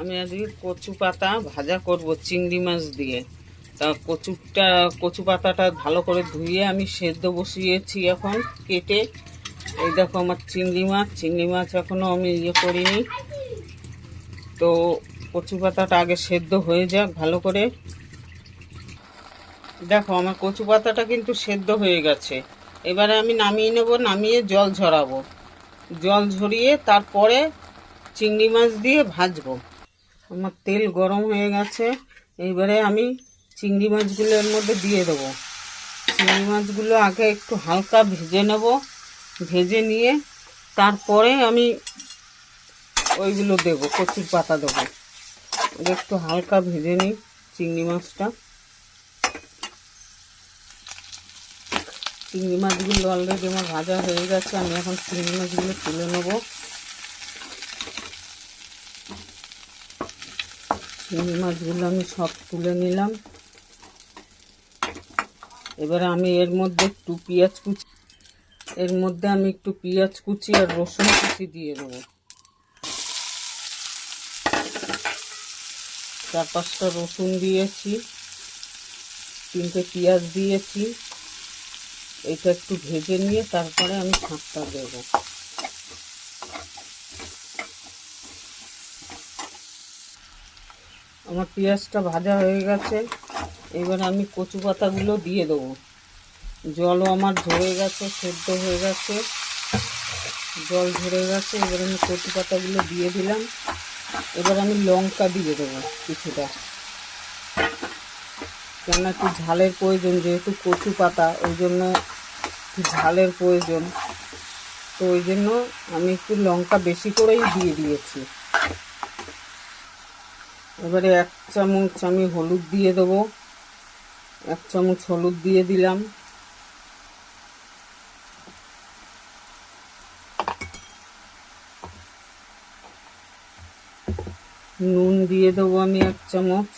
আমি আজকে কচু পাতা ভাজা করব, চিংড়ি মাছ দিয়ে। তা কচুটা, কচু পাতাটা ভালো করে ধুয়ে আমি সেদ্ধ বসিয়েছি এখন কেটে। এই দেখো আমার চিংড়ি মাছ চিংড়ি মাছ এখনও আমি ইয়ে করিনি। তো কচু পাতাটা আগে সেদ্ধ হয়ে যাক ভালো করে। দেখো আমার কচু পাতাটা কিন্তু সেদ্ধ হয়ে গেছে। এবারে আমি নামিয়ে নেব, নামিয়ে জল ঝরাবো। জল ঝরিয়ে তারপরে চিংড়ি মাছ দিয়ে ভাজবো। আমার তেল গরম হয়ে গেছে, এইবারে আমি চিংড়ি মাছগুলো এর মধ্যে দিয়ে দেবো। চিংড়ি মাছগুলো আগে একটু হালকা ভেজে নেব, ভেজে নিয়ে তারপরে আমি ওইগুলো দেবো, কচুর পাতা দেবো। একটু হালকা ভেজে নিই চিংড়ি মাছটা। চিংড়ি মাছগুলো অলরেডি আমার ভাজা হয়ে গেছে, আমি এখন চিংড়ি মাছগুলো তুলে নেব। চিংড়ি মাছগুলো আমি সব তুলে নিলাম। এবারে আমি এর মধ্যে একটু পেঁয়াজ কুচি, এর মধ্যে আমি একটু পেঁয়াজ কুচি আর রসুন কুচি দিয়ে দেবো। চার পাঁচটা রসুন দিয়েছি, তিনটে পেঁয়াজ দিয়েছি। এটা একটু ভেজে নিয়ে তারপরে আমি শাঁকটা দেবো। আমার পেঁয়াজটা ভাজা হয়ে গেছে। এবার আমি কচু পাতাগুলো দিয়ে দেবো। জলও আমার ঝরে গেছে, সেদ্ধ হয়ে গেছে। জল ঝরে গেছে, এবার আমি কচু পাতাগুলো দিয়ে দিলাম। এবার আমি লঙ্কা দিয়ে দেবো কিছুটা। কেন একটু ঝালের প্রয়োজন, যেহেতু কচু পাতা, ওই জন্য ঝালের প্রয়োজন। তো ওই জন্য আমি একটু লঙ্কা বেশি করেই দিয়ে দিয়েছি। এবারে এক চামচ আমি হলুদ দিয়ে দেবো। এক চামচ হলুদ দিয়ে দিলাম। নুন দিয়ে দেবো আমি এক চামচ।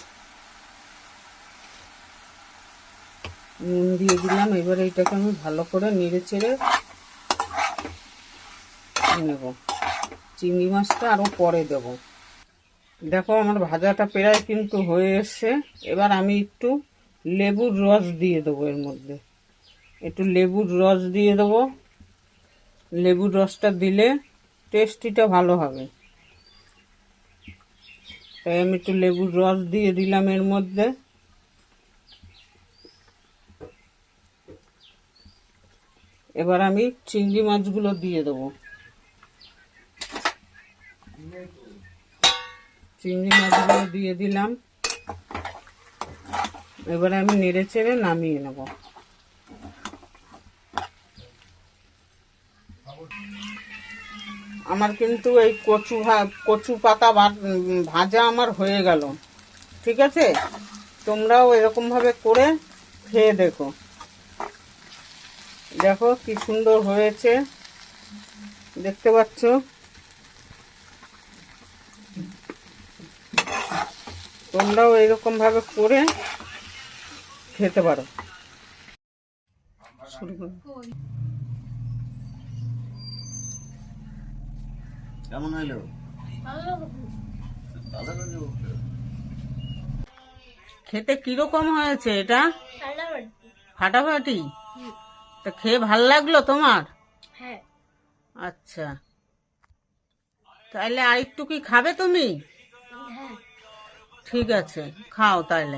নুন দিয়ে দিলাম। এবারে এটাকে আমি ভালো করে নেড়ে চেড়ে নেব। চিংড়ি মাছটা আরও পরে দেবো। দেখো, আমার ভাজাটা প্রায় কিন্তু হয়ে এসছে। এবার আমি একটু লেবুর রস দিয়ে দেবো এর মধ্যে। একটু লেবুর রস দিয়ে দেবো। লেবুর রসটা দিলে টেস্টিটা ভালো হবে। তাই আমি একটু লেবুর রস দিয়ে দিলাম এর মধ্যে। এবার আমি চিংড়ি মাছগুলো দিয়ে দেবো। চিংড়ি মাছগুলো দিয়ে দিলাম। এবারে আমি নেড়ে চেড়ে নামিয়ে নেব। আমার কিন্তু এই কচু কচু পাতা ভাজা আমার হয়ে গেল। ঠিক আছে? তোমরাও এরকম ভাবে করে খেয়ে দেখো। দেখো কি সুন্দর হয়েছে। দেখতে পাচ্ছ? তোমরাও এরকম ভাবে করে খেতে পারো। শুরু করো। কেমন হইল? খেতে কীরকম হয়েছে এটা? ফাটাফাটি। তা খেয়ে ভালো লাগল তোমার? হ্যাঁ। আচ্ছা। তাহলে আর একটু কি খাবে তুমি? হ্যাঁ ঠিক আছে খাও তাহলে